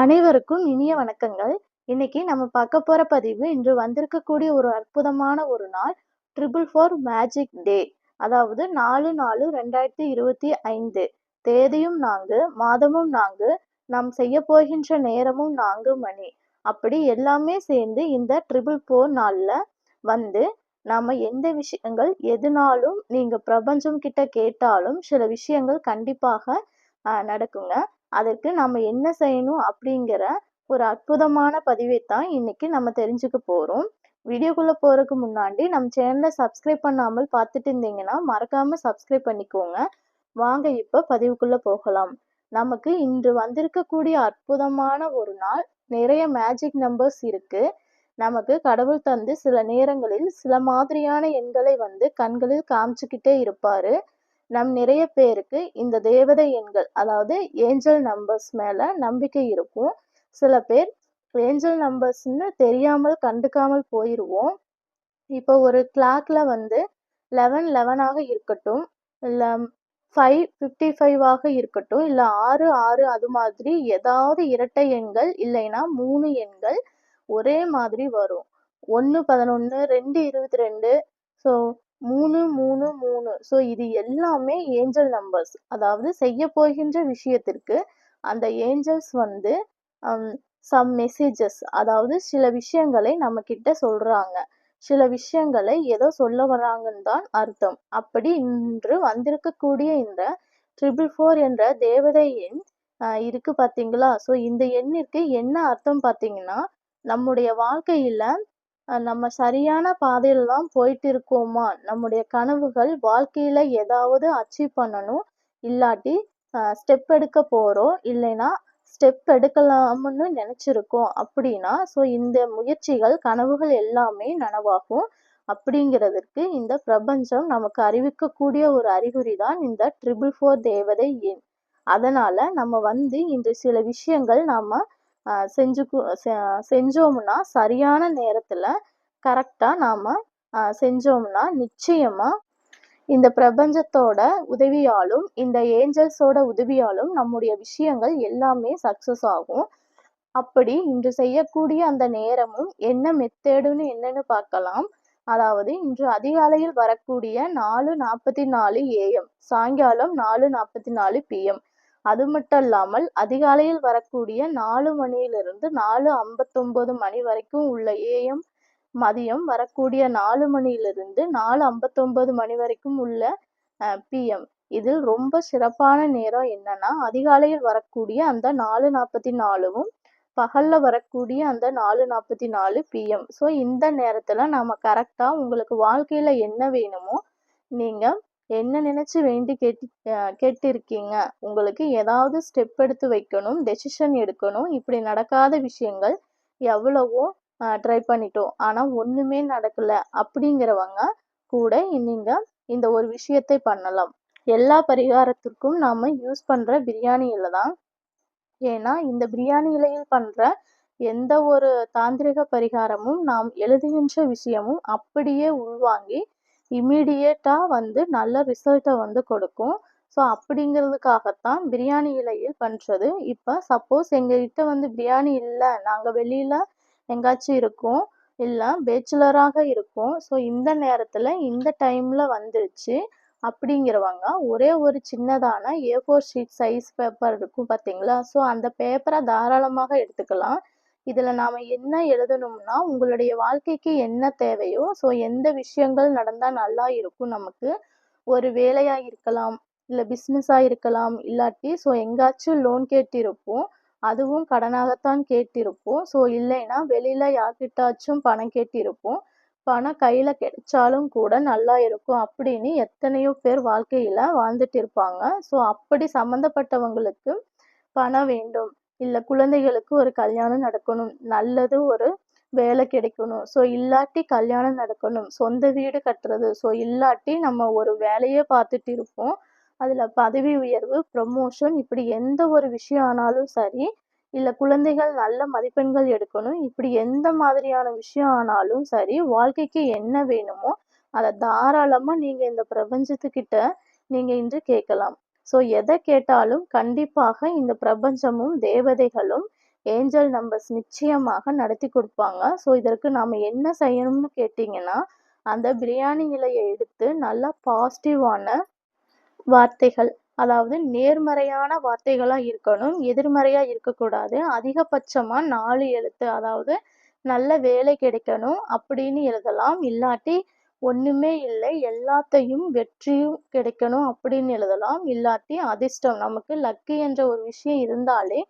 அனைவருக்கும் இனிய வணக்கங்கள். இன்னைக்கு நம்ம பார்க்க போற பதிவு இன்று வந்திருக்கக்கூடிய ஒரு அற்புதமான ஒரு நாள் ட்ரிபிள் ஃபோர் மேஜிக் டே அதாவது நாலு நாலு ரெண்டாயிரத்தி இருபத்தி ஐந்து. தேதியும் நான்கு மாதமும் நான்கு நாம் செய்ய போகின்ற நேரமும் நான்கு மணி. அப்படி எல்லாமே சேர்ந்து இந்த ட்ரிபிள் ஃபோர் நாளில் வந்து நாம எந்த விஷயங்கள் எதுனாலும் நீங்க பிரபஞ்சம் கிட்ட கேட்டாலும் சில விஷயங்கள் கண்டிப்பாக நடக்குங்க. அதற்கு நம்ம என்ன செய்யணும் அப்படிங்கிற ஒரு அற்புதமான பதிவை தான் இன்னைக்கு நம்ம தெரிஞ்சுக்க போகிறோம் வீடியோக்குள்ளே போகிறதுக்கு முன்னாடி நம்ம சேனலை சப்ஸ்கிரைப் பண்ணாமல் பார்த்துட்டு இருந்தீங்கன்னா மறக்காமல் சப்ஸ்கிரைப் பண்ணிக்கோங்க. வாங்க இப்போ பதிவுக்குள்ளே போகலாம். நமக்கு இன்று வந்திருக்கக்கூடிய அற்புதமான ஒரு நாள் நிறைய மேஜிக் நம்பர்ஸ் இருக்குது நமக்கு கடவுள் தந்து சில நேரங்களில் சில மாதிரியான எண்களை வந்து கண்களில் காமிச்சுக்கிட்டே இருப்பாரு. நம் நிறைய பேருக்கு இந்த தேவதை எண்கள் அதாவது ஏஞ்சல் நம்பர்ஸ் மேலே நம்பிக்கை இருக்கும். சில பேர் ஏஞ்சல் நம்பர்ஸ்ன்னு தெரியாமல் கண்டுக்காமல் போயிடுவோம் இப்போ ஒரு கிளாக்ல வந்து லெவன் லெவனாக இருக்கட்டும் இல்லை ஃபைவ் ஃபிஃப்டி ஃபைவாக இருக்கட்டும் இல்லை ஆறு ஆறு அது மாதிரி ஏதாவது இரட்டை எண்கள் இல்லைன்னா மூணு எண்கள் ஒரே மாதிரி வரும். ஒன்று பதினொன்று ரெண்டு இருபத்தி ரெண்டு ஸோ மூணு மூணு மூணு. ஸோ இது எல்லாமே ஏஞ்சல் நம்பர்ஸ் அதாவது செய்ய போகின்ற விஷயத்திற்கு அந்த ஏஞ்சல்ஸ் வந்து um, சம் மெசேஜஸ் அதாவது சில விஷயங்களை நம்ம கிட்ட சொல்றாங்க. சில விஷயங்களை ஏதோ சொல்ல வராங்கன்னு தான் அர்த்தம். அப்படி இன்று வந்திருக்கக்கூடிய இந்த ட்ரிபிள் ஃபோர் என்ற தேவதை எண் இருக்கு பார்த்தீங்களா ஸோ இந்த எண்ணிற்கு என்ன அர்த்தம் பார்த்தீங்கன்னா நம்முடைய வாழ்க்கையில நம்ம சரியான பாதையில் தான் போயிட்டு இருக்கோமா? நம்முடைய கனவுகள் வாழ்க்கையில ஏதாவது அச்சீவ் பண்ணணும். இல்லாட்டி ஸ்டெப் எடுக்க போறோம். இல்லைன்னா ஸ்டெப் எடுக்கலாம்னு நினைச்சிருக்கோம் அப்படின்னா ஸோ இந்த முயற்சிகள் கனவுகள் எல்லாமே நனவாகும். அப்படிங்கிறதுக்கு இந்த பிரபஞ்சம் நமக்கு அறிவிக்கக்கூடிய ஒரு அறிகுறி தான் இந்த ட்ரிபிள் ஃபோர் தேவதை எண். அதனால நம்ம வந்து இன்று சில விஷயங்கள் நாம செஞ்சு செஞ்சோம்னா சரியான நேரத்தில் கரெக்டாக நாம் செஞ்சோம்னா நிச்சயமாக இந்த பிரபஞ்சத்தோட உதவியாலும் இந்த ஏஞ்சல்ஸோட உதவியாலும் நம்முடைய விஷயங்கள் எல்லாமே சக்ஸஸ் ஆகும். அப்படி இன்று செய்யக்கூடிய அந்த நேரமும் என்ன மெத்தேடுன்னு என்னன்னு பார்க்கலாம். அதாவது இன்று அதிகாலையில் வரக்கூடிய நாலு நாற்பத்தி நாலு ஏஎம் சாயங்காலம் நாலு நாற்பத்தி நாலு பிஎம் அது மட்டும் இல்லாமல் அதிகாலையில் வரக்கூடிய நாலு மணியிலிருந்து நாலு ஐம்பத்தொம்போது மணி வரைக்கும் உள்ள ஏஎம் மதியம் வரக்கூடிய நாலு மணியிலிருந்து நாலு ஐம்பத்தொம்போது மணி வரைக்கும் உள்ள பிஎம் இதில் ரொம்ப சிறப்பான நேரம் என்னன்னா அதிகாலையில் வரக்கூடிய அந்த நாலு நாற்பத்தி நாலும் பகல்ல வரக்கூடிய அந்த நாலு நாற்பத்தி நாலு பிஎம் ஸோ இந்த நேரத்துல நாம கரெக்டா உங்களுக்கு வாழ்க்கையில என்ன வேணுமோ நீங்க என்ன நினைச்சு வேண்டி கேட்டு கேட்டிருக்கீங்க? உங்களுக்கு ஏதாவது ஸ்டெப் எடுத்து வைக்கணும் டெசிஷன் எடுக்கணும். இப்படி நடக்காத விஷயங்கள் எவ்வளவோ ட்ரை பண்ணிட்டோம். ஆனால் ஒன்றுமே நடக்கலை அப்படிங்கிறவங்க கூட நீங்கள் இந்த ஒரு விஷயத்தை பண்ணலாம். எல்லா பரிகாரத்திற்கும் நாம் யூஸ் பண்ணுற பிரியாணி இலை தான். ஏன்னா இந்த பிரியாணி இலையில் பண்ணுற எந்த ஒரு தாந்திரிக பரிகாரமும் நாம் எழுதுகின்ற விஷயமும் அப்படியே உள்வாங்கி இமீடியட்டாக வந்து நல்ல ரிசல்ட்டை வந்து கொடுக்கும். ஸோ அப்படிங்கிறதுக்காகத்தான் பிரியாணி இலையில் பண்ணுறது இப்போ சப்போஸ் எங்ககிட்ட வந்து பிரியாணி இல்லை. நாங்கள் வெளியில் எங்காச்சும் இருக்கோம். இல்லை பேச்சுலராக இருக்கோம். ஸோ இந்த நேரத்தில் இந்த டைமில் வந்துருச்சு அப்படிங்கிறவங்க ஒரே ஒரு சின்னதான A four sheet size paper இருக்கும் பார்த்தீங்களா ஸோ அந்த பேப்பரை தாராளமாக எடுத்துக்கலாம். இதில் நாம் என்ன எழுதணும்னா உங்களுடைய வாழ்க்கைக்கு என்ன தேவையோ ஸோ எந்த விஷயங்கள் நடந்தால் நல்லா இருக்கும் நமக்கு. ஒரு வேலையாக இருக்கலாம் இல்லை பிஸ்னஸாக இருக்கலாம் இல்லாட்டி ஸோ எங்காச்சும் லோன் கேட்டிருப்போம். அதுவும் கடனாகத்தான் கேட்டிருப்போம். ஸோ இல்லைன்னா வெளியில் யார்கிட்டாச்சும் பணம் கேட்டிருப்போம். பணம் கையில் கிடைச்சாலும் கூட நல்லா இருக்கும் அப்படின்னு எத்தனையோ பேர் வாழ்க்கையில் வாழ்ந்துட்டு இருப்பாங்க. ஸோ அப்படி சம்மந்தப்பட்டவங்களுக்கு பணம் வேண்டும். இல்லை குழந்தைகளுக்கு ஒரு கல்யாணம் நடக்கணும். நல்லது ஒரு வேலை கிடைக்கணும். ஸோ இல்லாட்டி கல்யாணம் நடக்கணும். சொந்த வீடு கட்டுறது. ஸோ இல்லாட்டி நம்ம ஒரு வேலையே பார்த்துட்டு இருப்போம். அதில் பதவி உயர்வு ப்ரமோஷன் இப்படி எந்த ஒரு விஷயம் ஆனாலும் சரி இல்லை குழந்தைகள் நல்ல மதிப்பெண்கள் எடுக்கணும். இப்படி எந்த மாதிரியான விஷயம் ஆனாலும் சரி வாழ்க்கைக்கு என்ன வேணுமோ அதை தாராளமாக நீங்கள் இந்த பிரபஞ்சத்துக்கிட்ட நீங்கள் இன்று கேட்கலாம். ஸோ எதை கேட்டாலும் கண்டிப்பாக இந்த பிரபஞ்சமும் தேவதைகளும் ஏஞ்சல் நம்பர்ஸ் நிச்சயமாக நடத்தி கொடுப்பாங்க. ஸோ இதற்கு நாம் என்ன செய்யணும்னு கேட்டிங்கன்னா அந்த பிரியாணி இலையை எடுத்து நல்லா பாசிட்டிவான வார்த்தைகள் அதாவது நேர்மறையான வார்த்தைகளாக இருக்கணும் எதிர்மறையாக இருக்கக்கூடாது அதிகபட்சமாக நாலு எழுத்து அதாவது நல்ல வேலை கிடைக்கணும் அப்படின்னு எழுதலாம். இல்லாட்டி ஒன்றுமே இல்லை எல்லாத்தையும் வெற்றியும் கிடைக்கணும் அப்படின்னு எழுதலாம். இல்லாட்டி அதிர்ஷ்டம். நமக்கு லக்கு என்ற ஒரு விஷயம் இருந்தாலே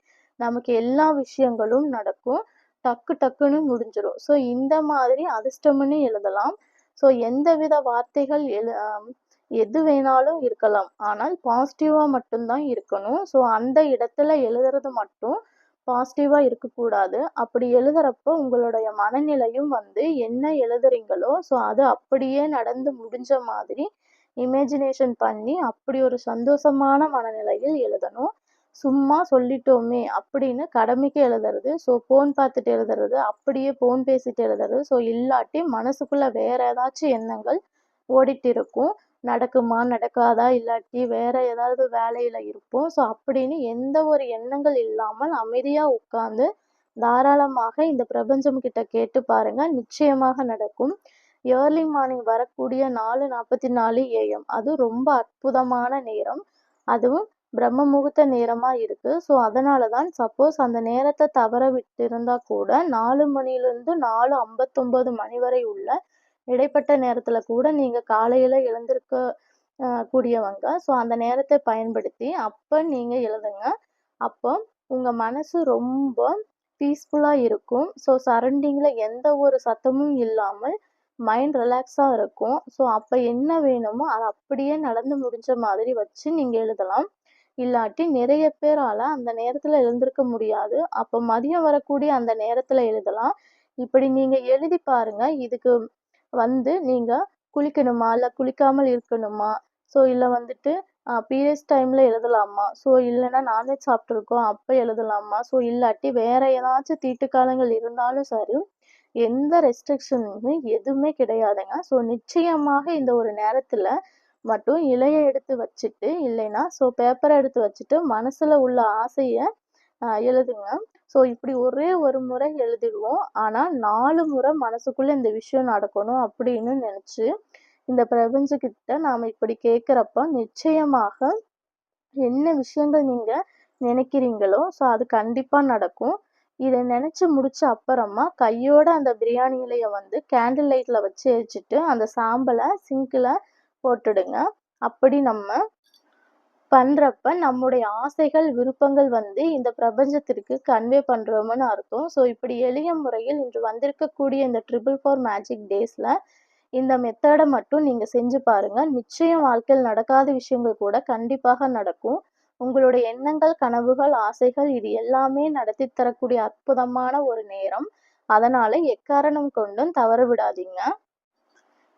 நமக்கு எல்லா விஷயங்களும் நடக்கும். டக்கு டக்குன்னு முடிஞ்சிடும் ஸோ இந்த மாதிரி அதிர்ஷ்டம்னு எழுதலாம். ஸோ எந்தவித வார்த்தைகள் எழு எது வேணாலும் இருக்கலாம். ஆனால் பாசிட்டிவாக மட்டும்தான் இருக்கணும். ஸோ அந்த இடத்துல எழுதுறது மட்டும் பாசிட்டிவாக இருக்கக்கூடாது. அப்படி எழுதுறப்போ உங்களுடைய மனநிலையும் வந்து என்ன எழுதுறீங்களோ ஸோ அது அப்படியே நடந்து முடிஞ்ச மாதிரி இமேஜினேஷன் பண்ணி அப்படி ஒரு சந்தோஷமான மனநிலையில் எழுதணும். சும்மா சொல்லிட்டோமே அப்படின்னு கடமைக்கு எழுதுறது ஸோ ஃபோன் பார்த்துட்டு எழுதுறது அப்படியே ஃபோன் பேசிட்டு எழுதுறது ஸோ இல்லாட்டி மனசுக்குள்ளே வேற ஏதாச்சும் எண்ணங்கள் ஓடிட்டு இருக்கும் நடக்குமா நடக்காதா இல்லாட்டி வேற ஏதாவது வேலையில இருப்போம். ஸோ அப்படின்னு எந்த ஒரு எண்ணங்கள் இல்லாமல் அமைதியா உட்கார்ந்து தாராளமாக இந்த பிரபஞ்சம் கிட்ட கேட்டு பாருங்க. நிச்சயமாக நடக்கும். ஏர்லி மார்னிங் வரக்கூடிய நாலு நாற்பத்தி நாலு ஏஎம் அது ரொம்ப அற்புதமான நேரம். அதுவும் பிரம்ம முகூர்த்த நேரமா இருக்கு. ஸோ அதனால தான் சப்போஸ் அந்த நேரத்தை தவற விட்டிருந்தா கூட நாலு மணிலேருந்து நாலு ஐம்பத்தொன்பது மணி வரை உள்ள இடைப்பட்ட நேரத்துல கூட நீங்க காலையில எழுந்திருக்க கூடியவங்க. ஸோ அந்த நேரத்தை பயன்படுத்தி அப்போ நீங்கள் எழுதுங்க. அப்போ உங்கள் மனசு ரொம்ப பீஸ்ஃபுல்லாக இருக்கும். ஸோ சரௌண்டிங்கில் எந்த ஒரு சத்தமும் இல்லாமல் மைண்ட் ரிலாக்ஸாக இருக்கும். ஸோ அப்போ என்ன வேணுமோ அது அப்படியே நடந்து முடிஞ்ச மாதிரி வச்சு நீங்கள் எழுதலாம். இல்லாட்டி நிறைய பேரால் அந்த நேரத்தில் எழுந்திருக்க முடியாது. அப்போ மதியம் வரக்கூடிய அந்த நேரத்தில் எழுதலாம். இப்படி நீங்கள் எழுதி பாருங்கள் இதுக்கு வந்து நீங்க குளிக்கணுமா? இல்லை குளிக்காமல் இருக்கணுமா? ஸோ இல்லை வந்துட்டு பீரியட்ஸ் டைமில் எழுதலாமா? ஸோ இல்லைன்னா நான்வெஜ் சாப்பிட்ருக்கோம் அப்போ எழுதலாமா? ஸோ இல்லாட்டி வேறு ஏதாச்சும் தீட்டு காலங்கள் இருந்தாலும் சரி எந்த ரெஸ்ட்ரிக்ஷனுமே எதுவுமே கிடையாதுங்க. ஸோ நிச்சயமாக இந்த ஒரு நேரத்தில் மட்டும் இலையை எடுத்து வச்சுட்டு இல்லைன்னா ஸோ பேப்பரை எடுத்து வச்சுட்டு மனசில் உள்ள ஆசையை எழுதுங்க. ஸோ இப்படி ஒரே ஒரு முறை எழுதிடுவோம். ஆனால் நாலு முறை மனசுக்குள்ளே இந்த விஷயம் நடக்கணும் அப்படின்னு நினச்சி இந்த பிரபஞ்சக்கிட்ட நாம் இப்படி கேட்குறப்ப நிச்சயமாக என்ன விஷயங்கள் நீங்கள் நினைக்கிறீங்களோ ஸோ அது கண்டிப்பாக நடக்கும். இதை நினச்சி முடிச்ச அப்புறமா கையோட அந்த பிரியாணி இலையை வந்து கேண்டில் லைட்டில் வச்சு எரிச்சிட்டு அந்த சாம்பலை சிங்கில் போட்டுடுங்க. அப்படி நம்ம பண்றப்ப நம்முடைய ஆசைகள் விருப்பங்கள் வந்து இந்த பிரபஞ்சத்திற்கு கன்வே பண்றோம்னு அர்த்தம். ஸோ இப்படி எளிய முறையில் இன்று வந்திருக்கக்கூடிய இந்த ட்ரிபிள் ஃபோர் மேஜிக் டேஸ்ல இந்த மெத்தடை மட்டும் நீங்க செஞ்சு பாருங்க. நிச்சயம் வாழ்க்கையில் நடக்காத விஷயங்கள் கூட கண்டிப்பாக நடக்கும். உங்களுடைய எண்ணங்கள் கனவுகள் ஆசைகள் இது எல்லாமே நடத்தி தரக்கூடிய அற்புதமான ஒரு நேரம். அதனால எக்காரணம் கொண்டும் தவற விடாதீங்க.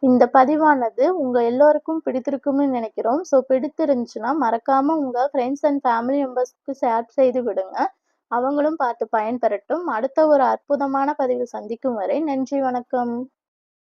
இந்த பதிவானது உங்கள் எல்லோருக்கும் பிடித்திருக்கும்னு நினைக்கிறோம். ஸோ பிடித்திருந்துச்சுன்னா மறக்காமல் உங்கள் ஃப்ரெண்ட்ஸ் அண்ட் ஃபேமிலி மெம்பர்ஸ்க்கு ஷேர் செய்து விடுங்க. அவங்களும் பார்த்து பயன்பெறட்டும். அடுத்த ஒரு அற்புதமான பதிவு சந்திக்கும் வரை நன்றி வணக்கம்.